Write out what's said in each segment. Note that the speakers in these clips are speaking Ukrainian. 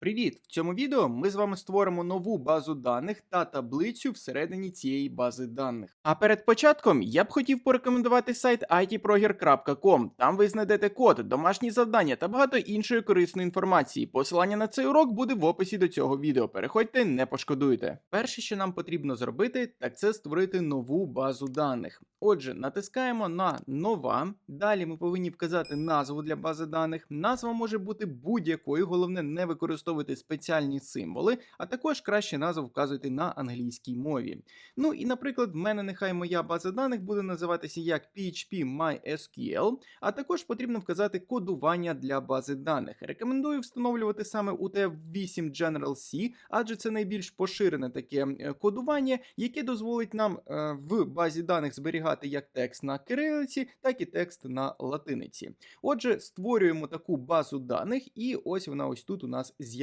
Привіт! В цьому відео ми з вами створимо нову базу даних та таблицю всередині цієї бази даних. А перед початком я б хотів порекомендувати сайт itproger.com. Там ви знайдете код, домашні завдання та багато іншої корисної інформації. Посилання на цей урок буде в описі до цього відео. Переходьте, не пошкодуйте. Перше, що нам потрібно зробити, так це створити нову базу даних. Отже, натискаємо на нова. Далі ми повинні вказати назву для бази даних. Назва може бути будь-якою, головне не використовувати спеціальні символи, а також краще назву вказуйте на англійській мові. Ну і, наприклад, в мене нехай моя база даних буде називатися як PHP MySQL, а також потрібно вказати кодування для бази даних. Рекомендую встановлювати саме UTF-8 General C, адже це найбільш поширене таке е, кодування, яке дозволить нам е, в базі даних зберігати як текст на кирилиці, так і текст на латиниці. Отже, створюємо таку базу даних, і ось вона ось тут у нас з'являється.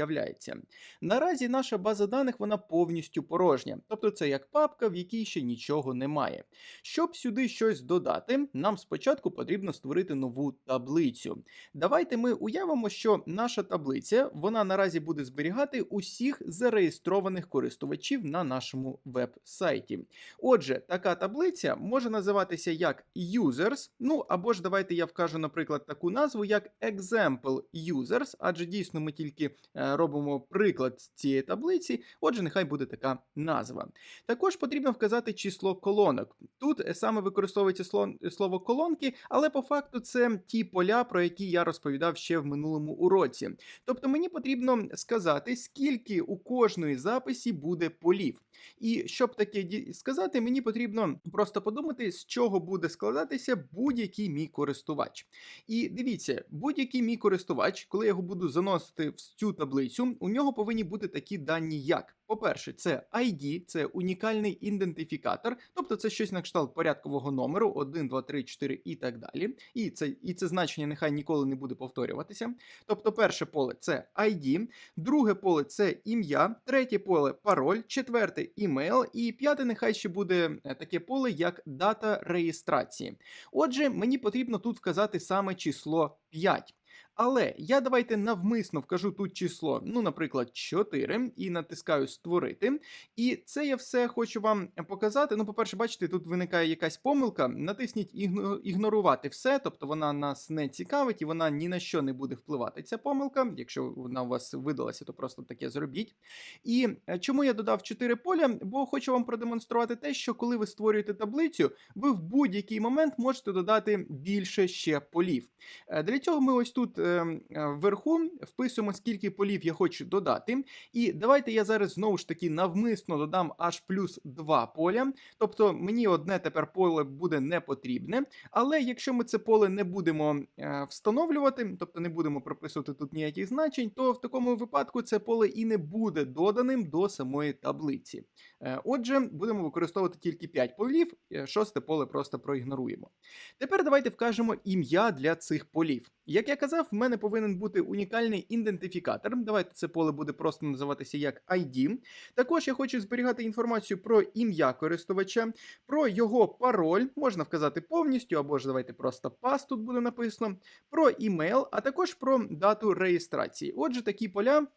Наразі наша база даних вона повністю порожня, тобто це як папка, в якій ще нічого немає. Щоб сюди щось додати, нам спочатку потрібно створити нову таблицю. Давайте ми уявимо, що наша таблиця вона наразі буде зберігати усіх зареєстрованих користувачів на нашому веб-сайті. Отже, така таблиця може називатися як users, ну або ж давайте я вкажу, наприклад, таку назву як example users, адже дійсно ми тільки е, робимо приклад цієї таблиці. Отже, нехай буде така назва. Також потрібно вказати число колонок. Тут е, саме використовується слово колонки, але по факту це ті поля, про які я розповідав ще в минулому уроці. Тобто мені потрібно сказати, скільки у кожної записі буде полів. І щоб таке сказати, мені потрібно просто подумати, з чого буде складатися будь-який мій користувач. І дивіться, будь-який мій користувач, коли я його буду заносити в цю таблицю, у нього повинні бути такі дані, як. По-перше, це ID, це унікальний ідентифікатор, тобто це щось на кшталт порядкового номеру 1, 2, 3, 4 і так далі. І це, і це значення нехай ніколи не буде повторюватися. Тобто, перше поле це ID, друге поле це ім'я, третє поле пароль, четверте імейл, і п'яте нехай ще буде е, таке поле, як дата реєстрації. Отже, мені потрібно тут вказати саме число 5. Але я давайте навмисно вкажу тут число, ну, наприклад, 4, і натискаю створити. І це я все хочу вам показати. Ну, по-перше, бачите, тут виникає якась помилка. Натисніть ігно- ігнорувати все, тобто вона нас не цікавить і вона ні на що не буде впливати. Ця помилка, якщо вона у вас видалася, то просто таке зробіть. І е, чому я додав 4 поля? Бо хочу вам продемонструвати те, що коли ви створюєте таблицю, ви в будь-який момент можете додати більше ще полів. Е, Для цього ми ось тут вверху вписуємо, скільки полів я хочу додати. І давайте я зараз знову ж таки навмисно додам аж плюс 2 поля. Тобто мені одне тепер поле буде не потрібне. Але якщо ми це поле не будемо е, встановлювати, тобто не будемо прописувати тут ніяких значень, то в такому випадку це поле і не буде доданим до самої таблиці. Е, Отже, будемо використовувати тільки 5 полів, е, шосте поле просто проігноруємо. Тепер давайте вкажемо ім'я для цих полів. Як я казав, в мене повинен бути унікальний ідентифікатор. Давайте це поле буде просто називатися як ID. Також я хочу зберігати інформацію про ім'я користувача, про його пароль, можна вказати повністю, або ж давайте просто пас тут буде написано, про імейл, а також про дату реєстрації. Отже, такі поля.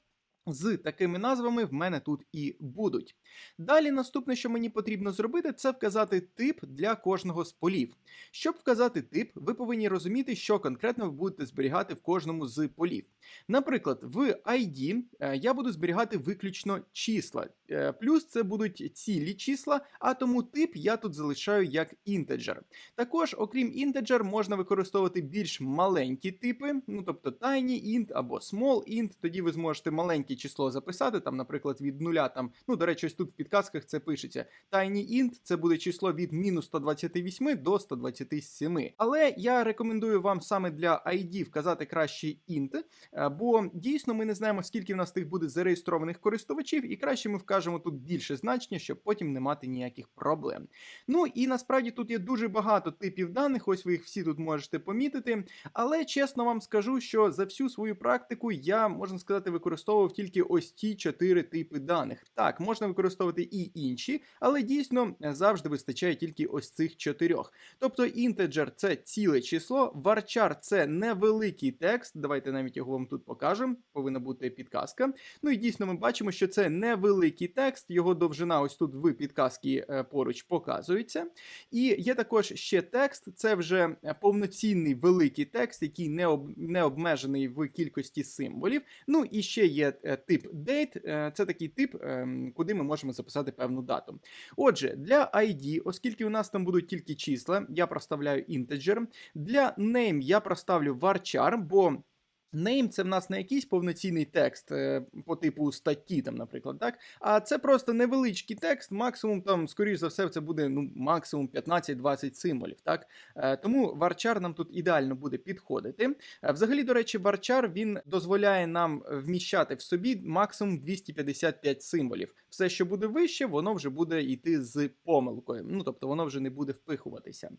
З такими назвами в мене тут і будуть. Далі наступне, що мені потрібно зробити, це вказати тип для кожного з полів. Щоб вказати тип, ви повинні розуміти, що конкретно ви будете зберігати в кожному з полів. Наприклад, в ID е, я буду зберігати виключно числа, Е, плюс це будуть цілі числа, а тому тип я тут залишаю як інтеджер. Також, окрім інтеджер, можна використовувати більш маленькі типи, ну тобто tiny int або small int, тоді ви зможете маленьке число записати, там, наприклад, від нуля, там, ну, до речі, ось тут в підказках це пишеться. Tiny int це буде число від мінус 128 до 127. Але я рекомендую вам саме для ID вказати краще int, е, бо дійсно ми не знаємо, скільки в нас тих буде зареєстрованих користувачів, і краще ми вкажемо тут більше значення, щоб потім не мати ніяких проблем. Ну і насправді тут є дуже багато типів даних, ось ви їх всі тут можете помітити. Але чесно вам скажу, що за всю свою практику я можна сказати використовував тільки ось ті чотири типи даних. Так, можна використовувати і інші, але дійсно е, завжди вистачає тільки ось цих чотирьох. Тобто інтеджер це ціле число, варчар це невеликий текст. Давайте навіть його вам тут покажемо. Повинна бути підказка. Ну і дійсно ми бачимо, що це невеликий текст, його довжина ось тут в підказці е, поруч показується. І є також ще текст, це вже е, повноцінний великий текст, який не об, не обмежений в кількості символів. Ну і ще є тип date, це такий тип, ем, куди ми можемо записати певну дату. Отже, для ID, оскільки у нас там будуть тільки числа, я проставляю integer. Для name я проставлю varchar, бо Name це в нас не якийсь повноцінний текст е, по типу статті, там, наприклад, так? А це просто невеличкий текст, максимум там, скоріш за все, це буде ну, максимум 15-20 символів. Так? Е, тому варчар нам тут ідеально буде підходити. Е, Взагалі, до речі, варчар він дозволяє нам вміщати в собі максимум 255 символів. Все, що буде вище, воно вже буде йти з помилкою. Ну, тобто воно вже не буде впихуватися.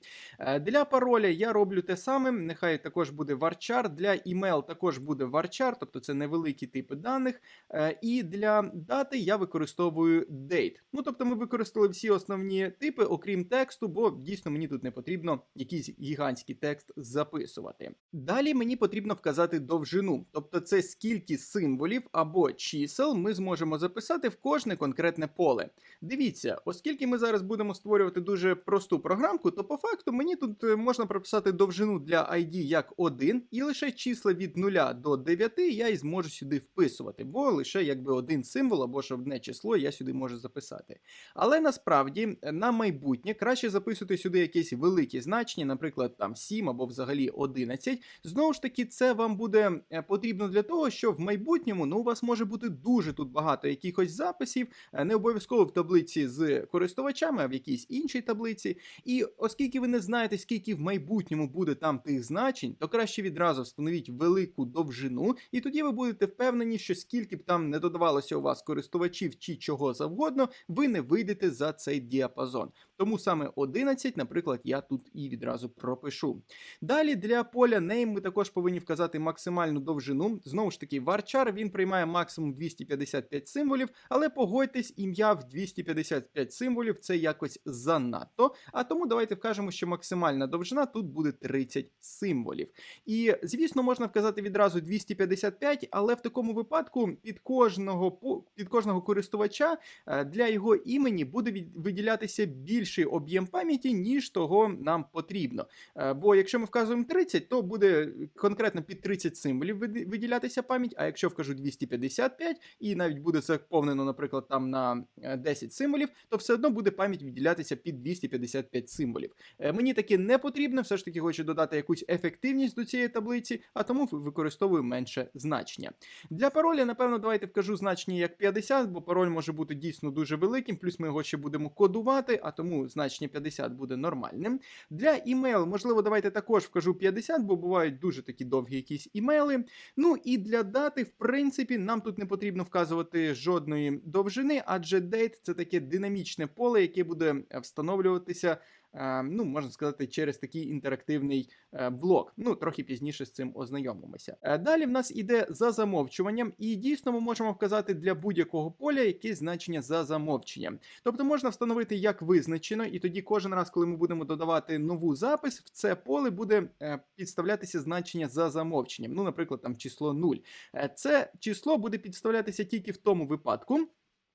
Для пароля я роблю те саме. Нехай також буде варчар. Для також буде варчар, тобто це невеликі типи даних. Е, І для дати я використовую date. Ну тобто ми використали всі основні типи, окрім тексту, бо дійсно мені тут не потрібно якийсь гігантський текст записувати. Далі мені потрібно вказати довжину, тобто це скільки символів або чисел ми зможемо записати в кожне конкретне поле. Дивіться, оскільки ми зараз будемо створювати дуже просту програмку, то по факту мені тут е, можна прописати довжину для ID як 1, і лише числа від 0 до 9 я і зможу сюди вписувати, бо лише якби один символ або ж одне число я сюди можу записати. Але насправді е, на майбутнє краще записувати сюди якесь велике значення, наприклад, там 7 або взагалі 11. Знову ж таки, це вам буде е, потрібно для того, що в майбутньому ну, у вас може бути дуже тут багато якихось записів, е, не обов'язково в таблиці з користувачами, а в якійсь іншій таблиці. І оскільки ви не знаєте, скільки в майбутньому буде там тих значень, то краще відразу встановіть велику довжину, і тоді ви будете впевнені, що скільки б там не додавалося у вас користувачів чи чого завгодно, ви не вийдете за цей діапазон. Тому саме 11, наприклад, я тут і відразу пропишу. Далі для поля name ми також повинні вказати максимальну довжину. Знову ж таки, varchar він приймає максимум 255 символів, але погодьтесь, ім'я в 255 символів це якось занадто. А тому давайте вкажемо, що максимальна довжина тут буде 30 символів. І звісно, можна вказати відразу 255, але в такому випадку під кожного під кожного користувача е, для його імені буде виділятися більший об'єм пам'яті, ніж того нам потрібно. Е, Бо якщо ми вказуємо 30, то буде конкретно під 30 символів виділятися пам'ять. А якщо вкажу 255 і навіть буде заповнено, наприклад, там на е, 10 символів, то все одно буде пам'ять виділятися під 255 символів. Е, Мені таке не потрібно, все ж таки хочу додати якусь ефективність до цієї таблиці, а тому в- використовую менше значення. Для пароля, напевно, давайте вкажу значення як 50, бо пароль може бути дійсно дуже великим, плюс ми його ще будемо кодувати, а тому значення 50 буде нормальним. Для імейл, можливо, давайте також вкажу 50, бо бувають дуже такі довгі якісь імейли. Ну і для дати, в принципі, нам тут не потрібно вказувати жодної довжини, адже date – це таке динамічне поле, яке буде е, встановлюватися. Е, Ну, можна сказати, через такий інтерактивний е, блок. Ну, трохи пізніше з цим ознайомимося. Е, Далі в нас іде за замовчуванням, і дійсно ми можемо вказати для будь-якого поля якесь значення за замовченням. Тобто можна встановити як визначено, і тоді кожен раз, коли ми будемо додавати нову запис, в це поле буде е, підставлятися значення за замовченням. Ну, наприклад, там число 0. Е, Це число буде підставлятися тільки в тому випадку.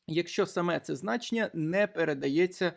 Якщо саме це значення не передається е,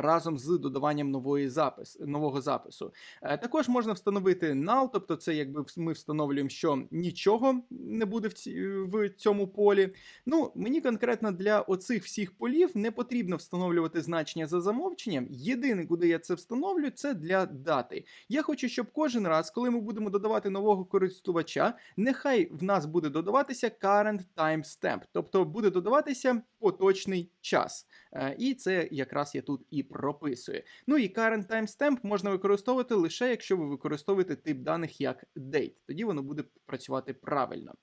разом з додаванням нової запис, нового запису, Е, також можна встановити null, тобто це якби ми встановлюємо, що нічого не буде в, ці, в цьому полі. Ну, мені конкретно для оцих всіх полів не потрібно встановлювати значення за замовченням. Єдине, куди я це встановлю, це для дати. Я хочу, щоб кожен раз, коли ми будемо додавати нового користувача, нехай в нас буде додаватися current timestamp, тобто буде додаватися поточний час. Е, І це якраз я тут і прописую. Ну і current timestamp можна використовувати лише якщо ви використовуєте тип даних як date. Тоді воно буде працювати правильно.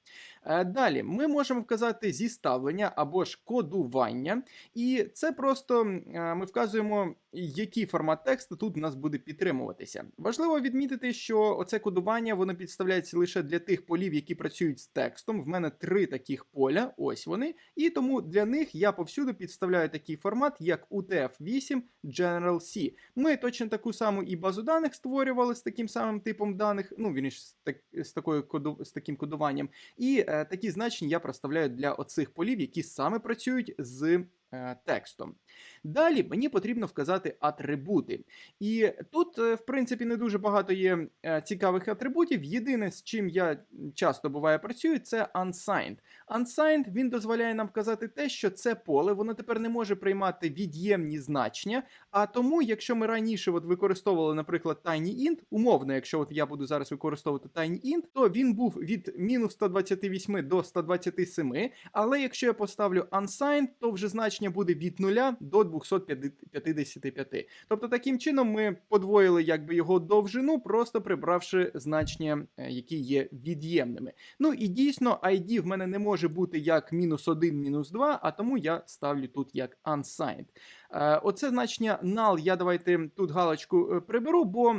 Е, Далі ми можемо вказати зіставлення або ж кодування, і це просто е, ми вказуємо, який формат тексту тут у нас буде підтримуватися. Важливо відмітити, що оце кодування воно підставляється лише для тих полів, які працюють з текстом. В мене три таких поля, ось вони, і тому для них я повсюди підставляю такий формат, як UTF-8 General C. Ми точно таку саму і базу даних створювали з таким самим типом даних, ну він з, так, з, такою коду, з таким кодуванням. І е, такі значення я проставляю для оцих полів, які саме працюють з текстом. Далі мені потрібно вказати атрибути. І тут, е, в принципі, не дуже багато є е, цікавих атрибутів. Єдине, з чим я часто буває працюю, це unsigned. Unsigned він дозволяє нам вказати те, що це поле, воно тепер не може приймати від'ємні значення. А тому, якщо ми раніше от використовували, наприклад, TinyInt, умовно, якщо от я буду зараз використовувати TinyInt, то він був від мінус 128 до 127. Але якщо я поставлю unsigned, то вже значення буде від 0 до 255. Тобто, таким чином ми подвоїли якби його довжину, просто прибравши значення, е, які є від'ємними. Ну і дійсно, ID в мене не може бути як мінус 1, мінус 2, а тому я ставлю тут як unsigned. Е, Оце значення null я давайте тут галочку е, приберу, бо.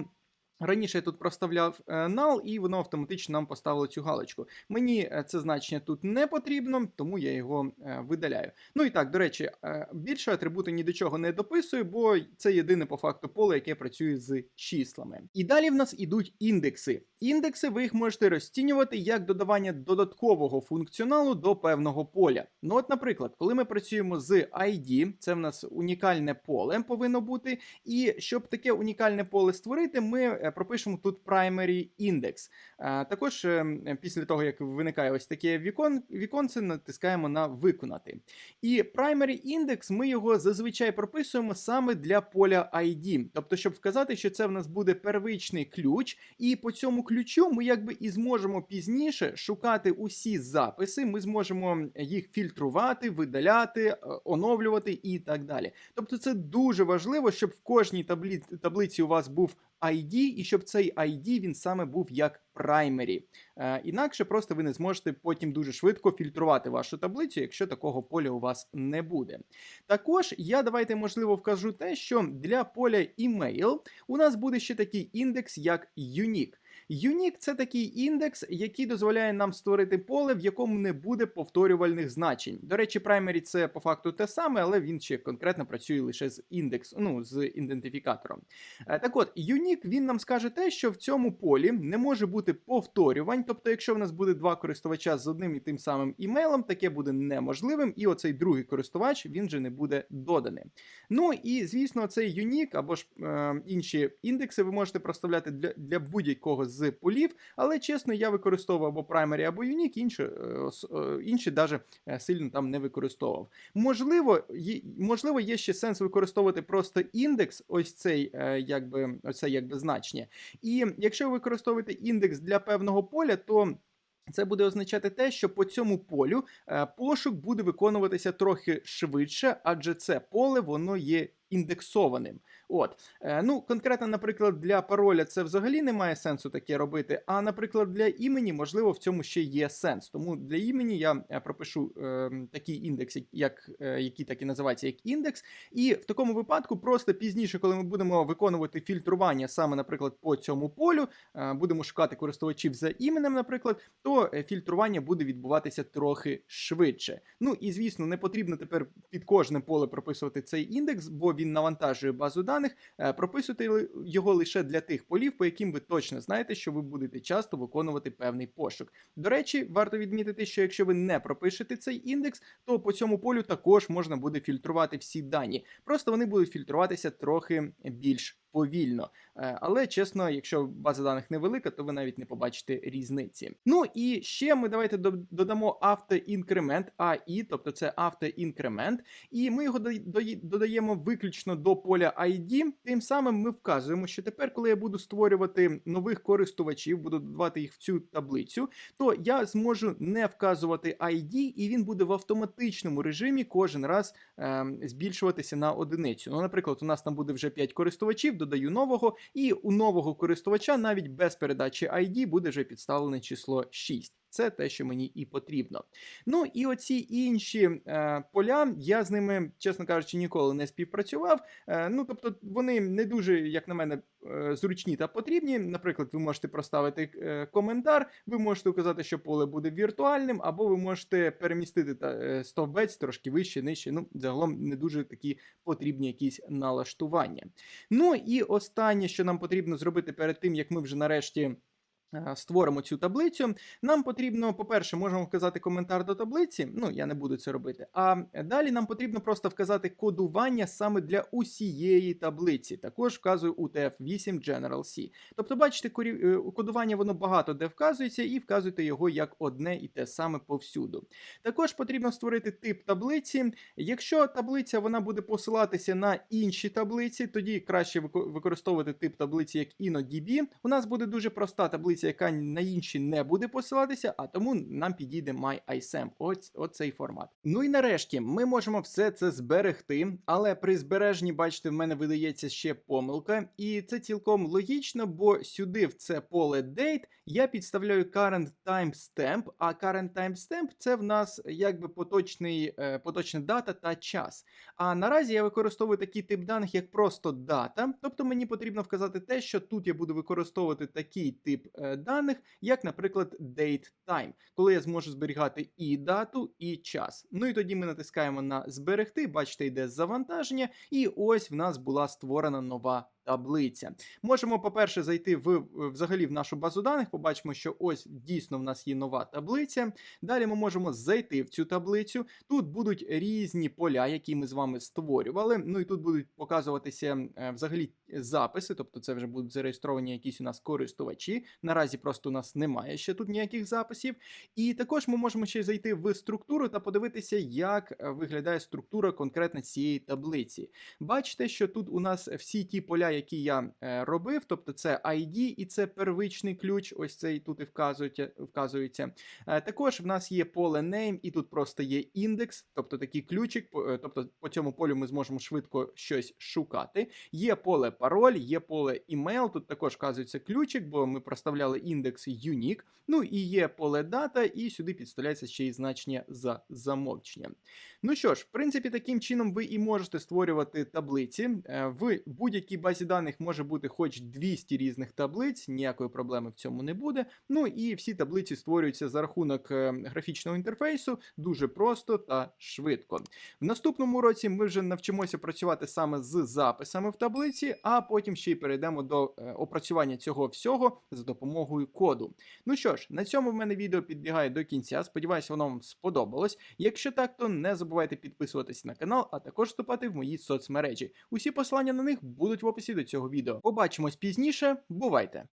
Раніше я тут проставляв е, null, і воно автоматично нам поставило цю галочку. Мені е, це значення тут не потрібно, тому я його е, видаляю. Ну і так, до речі, більше атрибути ні до чого не дописую, бо це єдине по факту поле, яке працює з числами. І далі в нас ідуть індекси. Індекси ви їх можете розцінювати як додавання додаткового функціоналу до певного поля. Ну, от, наприклад, коли ми працюємо з ID, це в нас унікальне поле повинно бути. І щоб таке унікальне поле створити, ми пропишемо тут primary index. Е, Також е, після того, як виникає ось таке вікон, віконце, натискаємо на виконати. І primary index ми його зазвичай прописуємо саме для поля ID. Тобто, щоб вказати, що це в нас буде первичний ключ, і по цьому ключу ми якби і зможемо пізніше шукати усі записи, ми зможемо їх фільтрувати, видаляти, е, оновлювати і так далі. Тобто, це дуже важливо, щоб в кожній таблі... таблиці у вас був ID, і щоб цей ID він саме був як primary. Е, інакше просто ви не зможете потім дуже швидко фільтрувати вашу таблицю, якщо такого поля у вас не буде. Також я давайте можливо вкажу те, що для поля email у нас буде ще такий індекс, як unique. Unique – це такий індекс, який дозволяє нам створити поле, в якому не буде повторювальних значень. До речі, primary – це по факту те саме, але він ще конкретно працює лише з індекс, ну з ідентифікатором. Е, Так от, Unique він нам скаже те, що в цьому полі не може бути повторювань. Тобто, якщо в нас буде два користувача з одним і тим самим імейлом, таке буде неможливим, і оцей другий користувач він же не буде доданий. Ну і звісно, цей Unique або ж е, інші індекси ви можете проставляти для, для будь-якого з полів, але чесно, я використовував або primary, або unique, інші, е, е, інші даже е, сильно там не використовував. Можливо, є, можливо, є ще сенс використовувати просто індекс, ось цей якби, оце якби значення. І якщо ви використовуєте індекс для певного поля, то це буде означати те, що по цьому полю пошук буде виконуватися трохи швидше, адже це поле воно є індексованим. От, е, ну конкретно, наприклад, для пароля це взагалі не має сенсу таке робити. А наприклад, для імені, можливо, в цьому ще є сенс. Тому для імені я е, пропишу е, такий індекс, як, е, який так і називається як індекс. І в такому випадку, просто пізніше, коли ми будемо виконувати фільтрування саме, наприклад, по цьому полю, е, будемо шукати користувачів за іменем, наприклад, то е, фільтрування буде відбуватися трохи швидше. Ну і звісно, не потрібно тепер під кожне поле прописувати цей індекс, бо він навантажує базу даних. Е, Прописуйте його лише для тих полів, по яким ви точно знаєте, що ви будете часто виконувати певний пошук. До речі, варто відмітити, що якщо ви не пропишете цей індекс, то по цьому полю також можна буде фільтрувати всі дані. Просто вони будуть фільтруватися трохи більш повільно. Е, Але чесно, якщо база даних невелика, то ви навіть не побачите різниці. Ну і ще ми давайте додамо автоінкремент AI, тобто це автоінкремент, і ми його до- до- додаємо виключно до поля ID. Тим самим ми вказуємо, що тепер, коли я буду створювати нових користувачів, буду додавати їх в цю таблицю, то я зможу не вказувати ID, і він буде в автоматичному режимі кожен раз ем, збільшуватися на одиницю. Ну, наприклад, у нас там буде вже 5 користувачів, додаю нового, і у нового користувача навіть без передачі ID буде вже підставлене число 6. Це те, що мені і потрібно. Ну і оці інші е, поля, я з ними, чесно кажучи, ніколи не співпрацював. Е, ну тобто вони не дуже, як на мене, е, зручні та потрібні. Наприклад, ви можете проставити е, коментар, ви можете указати, що поле буде віртуальним, або ви можете перемістити та, е, стовбець трошки вище, нижче. Ну, загалом не дуже такі потрібні якісь налаштування. Ну і останнє, що нам потрібно зробити перед тим, як ми вже нарешті. Е, Створимо цю таблицю. Нам потрібно, по-перше, можемо вказати коментар до таблиці. Ну, я не буду це робити. А далі нам потрібно просто вказати кодування саме для усієї таблиці. Також вказую UTF-8 General C. Тобто, бачите, е, кодування воно багато де вказується, і вказуйте його як одне і те саме повсюду. Також потрібно створити тип таблиці. Якщо таблиця вона буде посилатися на інші таблиці, тоді краще використовувати тип таблиці як InnoDB. У нас буде дуже проста таблиця, яка на інші не буде посилатися, а тому нам підійде MyISAM. Ось оцей формат. Ну і нарешті ми можемо все це зберегти, але при збереженні, бачите, в мене видається ще помилка, і це цілком логічно, бо сюди в це поле date я підставляю current timestamp, а current timestamp це в нас якби поточний, е, поточна дата та час. А наразі я використовую такий тип даних, як просто дата. Тобто мені потрібно вказати те, що тут я буду використовувати такий тип е, даних, як, наприклад, date time, коли я зможу зберігати і дату, і час. Ну і тоді ми натискаємо на зберегти. Бачите, йде завантаження, і ось в нас була створена нова. Таблиця. Можемо, по-перше, зайти в взагалі в нашу базу даних, побачимо, що ось дійсно в нас є нова таблиця. Далі ми можемо зайти в цю таблицю. Тут будуть різні поля, які ми з вами створювали. Ну і тут будуть показуватися е, взагалі записи, тобто це вже будуть зареєстровані якісь у нас користувачі. Наразі просто у нас немає ще тут ніяких записів. І також ми можемо ще зайти в структуру та подивитися, як е, виглядає структура конкретно цієї таблиці. Бачите, що тут у нас всі ті поля, які я е, робив, тобто це ID і це первичний ключ, ось цей тут і вказується. Е, Також в нас є поле name, і тут просто є індекс, тобто такий ключик, е, тобто по цьому полю ми зможемо швидко щось шукати. Є поле пароль, є поле email, тут також вказується ключик, бо ми проставляли індекс unique. Ну і є поле дата, і сюди підставляється ще й значення за замовченням. Ну що ж, в принципі, таким чином ви і можете створювати таблиці. В будь-якій базі даних може бути хоч 200 різних таблиць, ніякої проблеми в цьому не буде. Ну і всі таблиці створюються за рахунок е, графічного інтерфейсу дуже просто та швидко. В наступному році ми вже навчимося працювати саме з записами в таблиці, а потім ще й перейдемо до е, опрацювання цього всього за допомогою коду. Ну що ж, на цьому в мене відео підбігає до кінця. Сподіваюся, воно вам сподобалось. Якщо так, то не забувайте підписуватись на канал, а також вступати в мої соцмережі. Усі посилання на них будуть в описі до цього відео. Побачимось пізніше. Бувайте!